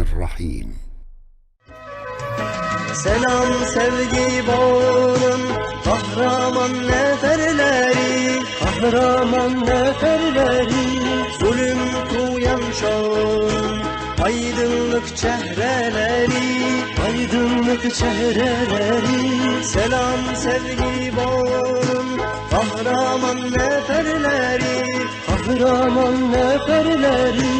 Rahim Selam sevgi bağırın Kahraman neferleri Kahraman neferleri. Zulüm kuyan şahın Aydınlık çehreleri. Aydınlık çehreleri Selam sevgi bağının kahraman neferleri Kahraman neferleri.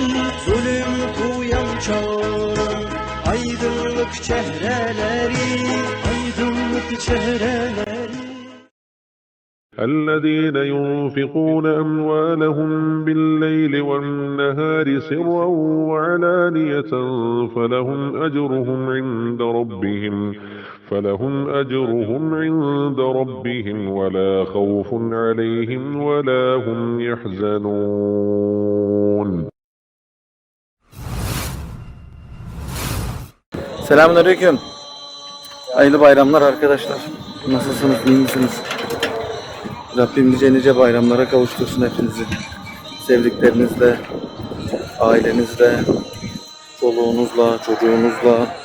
Zulüm tuyan çağın Aydınlık çehreleri, aydınlık çehreleri. الذين ينفقون أموالهم بالليل والنهار سرا وعلانية فلهم أجرهم عند ربهم فلهم أجرهم عند ربهم ولا خوف عليهم ولا هم يحزنون Selamünaleyküm. Hayırlı bayramlar arkadaşlar. Nasılsınız, iyi misiniz? Rabbim nice nice bayramlara kavuştursun hepinizi. Sevdiklerinizle, ailenizle, çoluğunuzla, çocuğunuzla,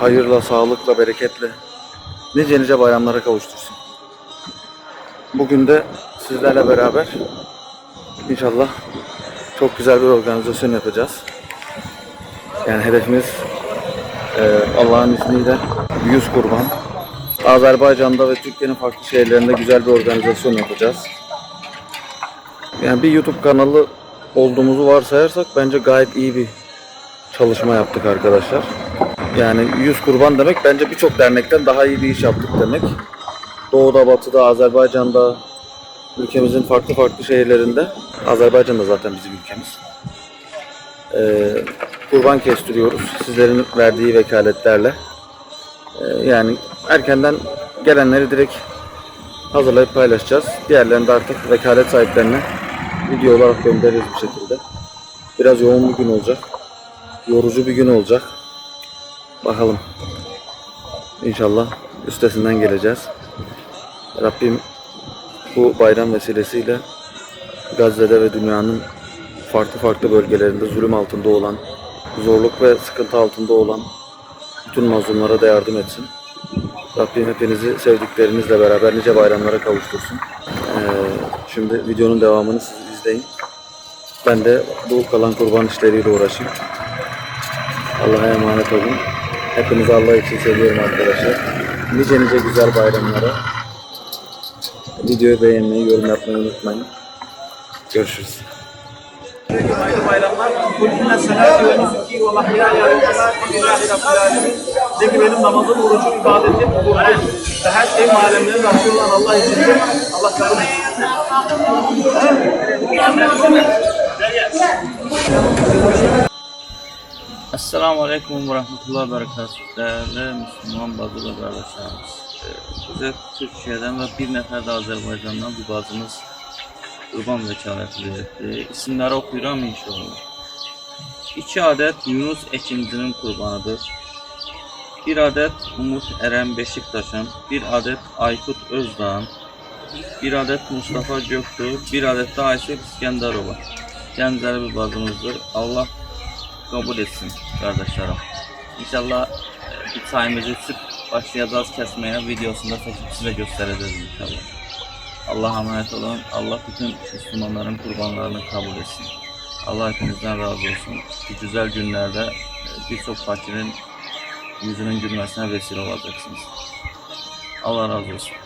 hayırla, sağlıkla, bereketle nice nice bayramlara kavuştursun. Bugün de sizlerle beraber inşallah çok güzel bir organizasyon yapacağız. Yani hedefimiz ee, Allah'ın izniyle 100 kurban. Azerbaycan'da ve Türkiye'nin farklı şehirlerinde güzel bir organizasyon yapacağız. Yani bir YouTube kanalı olduğumuzu varsayarsak bence gayet iyi bir çalışma yaptık arkadaşlar. Yani 100 kurban demek bence birçok dernekten daha iyi bir iş yaptık demek. Doğuda, Batı'da, Azerbaycan'da, ülkemizin farklı farklı şehirlerinde, Azerbaycan da zaten bizim ülkemiz. Ee, kurban kestiriyoruz. Sizlerin verdiği vekaletlerle. Ee, yani erkenden gelenleri direkt hazırlayıp paylaşacağız. Diğerlerini de artık vekalet sahiplerine video olarak göndeririz bir şekilde. Biraz yoğun bir gün olacak. Yorucu bir gün olacak. Bakalım. İnşallah üstesinden geleceğiz. Rabbim bu bayram vesilesiyle Gazze'de ve dünyanın farklı farklı bölgelerinde zulüm altında olan, zorluk ve sıkıntı altında olan bütün mazlumlara da yardım etsin. Rabbim hepinizi sevdiklerinizle beraber nice bayramlara kavuştursun. Ee, şimdi videonun devamını siz izleyin. Ben de bu kalan kurban işleriyle uğraşayım. Allah'a emanet olun. Hepinizi Allah için seviyorum arkadaşlar. Nice nice güzel bayramlara. Videoyu beğenmeyi, yorum yapmayı unutmayın. Görüşürüz. Hayırlı bayramlar. Kulübüne selam ve nusuki ve mahyaya. De ki benim namazım, orucum, ibadetim, kurban ve her şeyim alemlerin Rabbi olan Allah içindir. Allah kabul etsin. Assalamu alaikum ve rahmetullahi ve berekatuhu. Değerli Müslüman bazı ve kardeşlerimiz. Ee, Türkiye'den ve bir nefer de Azerbaycan'dan bir bazımız kurban vekaletli etti. İsimleri okuyuram inşallah. İki adet Yunus Ekinci'nin kurbanıdır. Bir adet Umut Eren Beşiktaş'ın, bir adet Aykut Özdağ'ın, bir adet Mustafa Göktuğ, bir adet de Ayşe İskenderova. Kendileri bir bazımızdır. Allah kabul etsin kardeşlerim. İnşallah e, bir çayımızı içip başlayacağız kesmeye videosunda seçip size göstereceğiz inşallah. Allah'a emanet olun. Allah bütün Müslümanların kurbanlarını kabul etsin. Allah hepinizden razı olsun. Bu güzel günlerde e, birçok fakirin yüzünün gülmesine vesile olacaksınız. Allah razı olsun.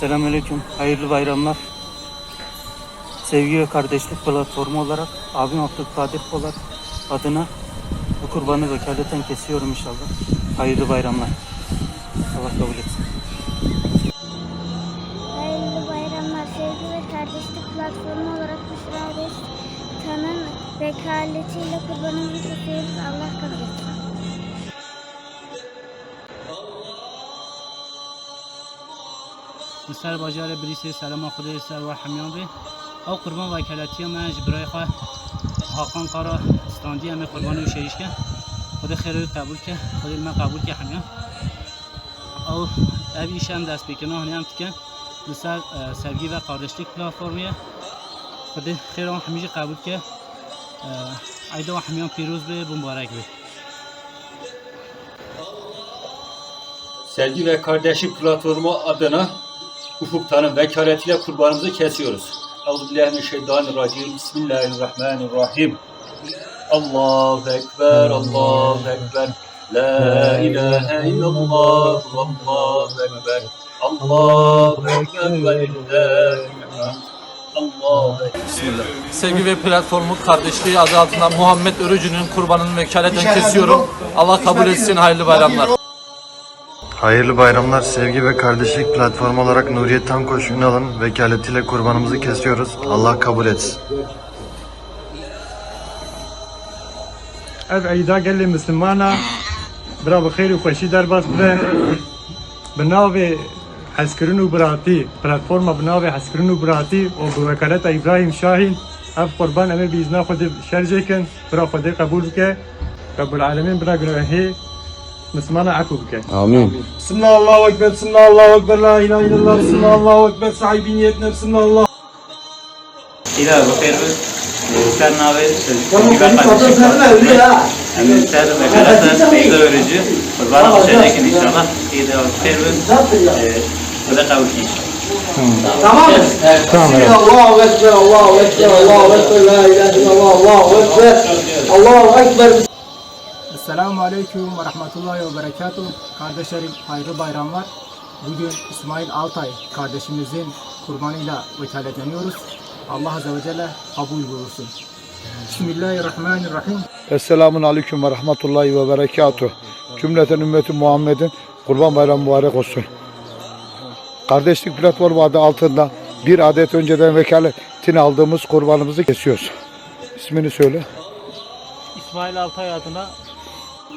Selamünaleyküm. Hayırlı bayramlar. Sevgi ve kardeşlik platformu olarak abim Abdülkadir Polat adına bu kurbanı vekaleten kesiyorum inşallah. Hayırlı bayramlar. Allah kabul etsin. Hayırlı bayramlar. Sevgi ve kardeşlik platformu olarak Büşra Tan'ın vekaletiyle kurbanımızı kesiyoruz. Allah kabul etsin. سر باجار بریسی سلام خدای سر و حمیان بی او قربان وکالتی من جبرای خواه حاقان قارا استاندی همه قربان و شریش که. خدا خیر قبول که خدا من قبول که حمیان. او اویش هم دست بکنه هنی هم تکن بسر سرگی و قاردشتیک پلاتفورمیه خدا خیر رو همیشه قبول که. عیده و حمیان پیروز به مبارک بی Sevgi ve Kardeşlik Platformu adına Ufuk Tan'ın vekaletiyle kurbanımızı kesiyoruz. Euzubillahimineşşeytanirracim. Bismillahirrahmanirrahim. Allahu Ekber, Allahu Ekber. La ilahe illallah, Allahu Ekber. Allahu Ekber ve lillahi Allahu Ekber. Bismillah. Sevgi ve platformu kardeşliği adı altında Muhammed Örücü'nün kurbanını vekaleten kesiyorum. Allah kabul etsin. Hayırlı bayramlar. Hayırlı bayramlar. Sevgi ve kardeşlik platformu olarak Nuriyet Tankoş Ünal'ın vekaletiyle kurbanımızı kesiyoruz. Allah kabul etsin. ev eyda gelê Müslümana xweşî derbas bibe bi navê hezkirin û biratî platforma hezkirin û biratî û bi wekaleta İbrahim Şahîn ev qurban em ê bi îzna Xwedê şerjê kin bira Xwedê qebûl bike Rabbul Alemin bira günahê Müslümana efû bike. Amin. Bismillah Allahu Ekber, Bismillah Allahu Ekber, La ilahe illallah, Bismillah Allahu Ekber, sahibi niyetine, Bismillah Allah. إلى بخير كان ناوي güven kardeşlik Hem ser ve karata teyze öğrenci kurbanı olacak inşallah. İyi de bخير ve da kabul ki. Tamam mı? Bismillah Allahu Ekber, Allahu Ekber, Allahu Ekber, La ilahe illallah, Allahu Ekber, Allahu Ekber. Esselamu Aleyküm ve Rahmetullahi ve Berekatuhu. Kardeşlerim hayırlı bayramlar. Bugün İsmail Altay kardeşimizin kurbanıyla vekaletleniyoruz. Allah Azze ve Celle kabul buyursun. Bismillahirrahmanirrahim. Esselamun Aleyküm ve Rahmetullahi ve Berekatuhu. Cümleten ümmeti Muhammed'in Kurban Bayramı mübarek olsun. Kardeşlik platformu adı altında bir adet önceden vekaletini aldığımız kurbanımızı kesiyoruz. İsmini söyle. İsmail Altay adına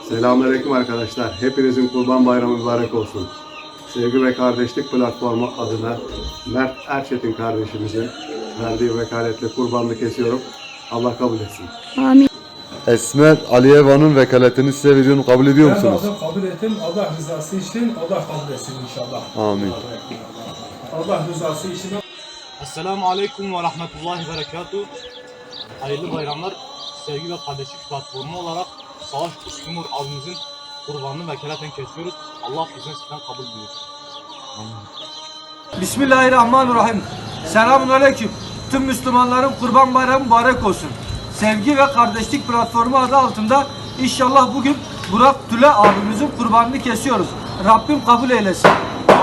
Selamünaleyküm arkadaşlar. Hepinizin Kurban Bayramı mübarek olsun. Sevgi ve Kardeşlik Platformu adına Mert Erçetin kardeşimizin verdiği vekaletle kurbanını kesiyorum. Allah kabul etsin. Amin. Esmer Aliyeva'nın vekaletini size veriyorum. Kabul ediyor musunuz? kabul ettim. Allah rızası için Allah kabul etsin inşallah. Amin. Allah rızası için Esselamu Aleyküm ve Rahmetullahi ve Berekatuhu. Hayırlı bayramlar. Sevgi ve kardeşlik platformu olarak Savaş Üstümur abimizin kurbanını vekaleten kesiyoruz. Allah bizden sizden kabul buyursun. Bismillahirrahmanirrahim. Selamun Aleyküm. Tüm Müslümanların Kurban Bayramı mübarek olsun. Sevgi ve Kardeşlik Platformu adı altında inşallah bugün Burak Tüle abimizin kurbanını kesiyoruz. Rabbim kabul eylesin.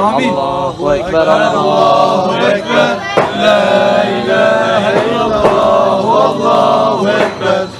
Amin. Allahu Ekber, Allahu Ekber. La ilahe illallah, Allahu Ekber.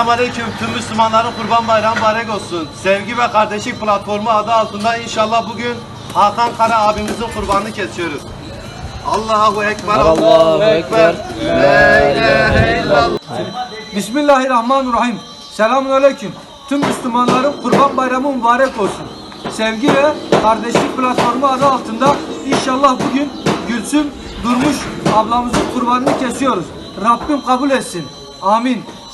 Selamun Aleyküm. Tüm Müslümanların Kurban Bayramı mübarek olsun. Sevgi ve Kardeşlik Platformu adı altında inşallah bugün Hakan Kara abimizin kurbanını kesiyoruz. Allahu Ekber, Allahu Ekber. La ilahe illallah. Bismillahirrahmanirrahim. Selamun Aleyküm. Tüm Müslümanların Kurban Bayramı mübarek olsun. Sevgi ve Kardeşlik Platformu adı altında inşallah bugün Gülsüm Durmuş ablamızın kurbanını kesiyoruz. Rabbim kabul etsin. Amin.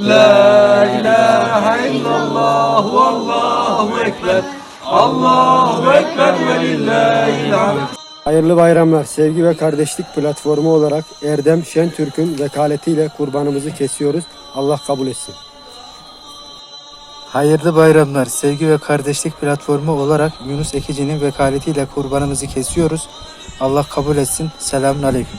La ilahe illallah, Allahu Ekber. Allahu Ekber ve lillahil hamd. Hayırlı bayramlar. Sevgi ve kardeşlik platformu olarak Erdem Şentürk'ün vekaletiyle kurbanımızı kesiyoruz. Allah kabul etsin. Hayırlı bayramlar. Sevgi ve kardeşlik platformu olarak Yunus Ekici'nin vekaletiyle kurbanımızı kesiyoruz. Allah kabul etsin. Selamun Aleyküm.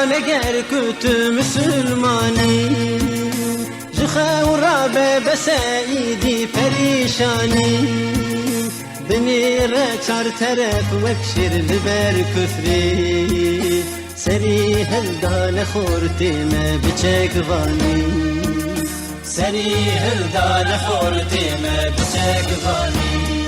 قربان اگر کت مسلمانی جخه و رابه بسعیدی پریشانی بنیره چار طرف وکشیر لبر کفری سری هلدان خورتی ما بچکوانی سری هلدان خورتی ما بچکوانی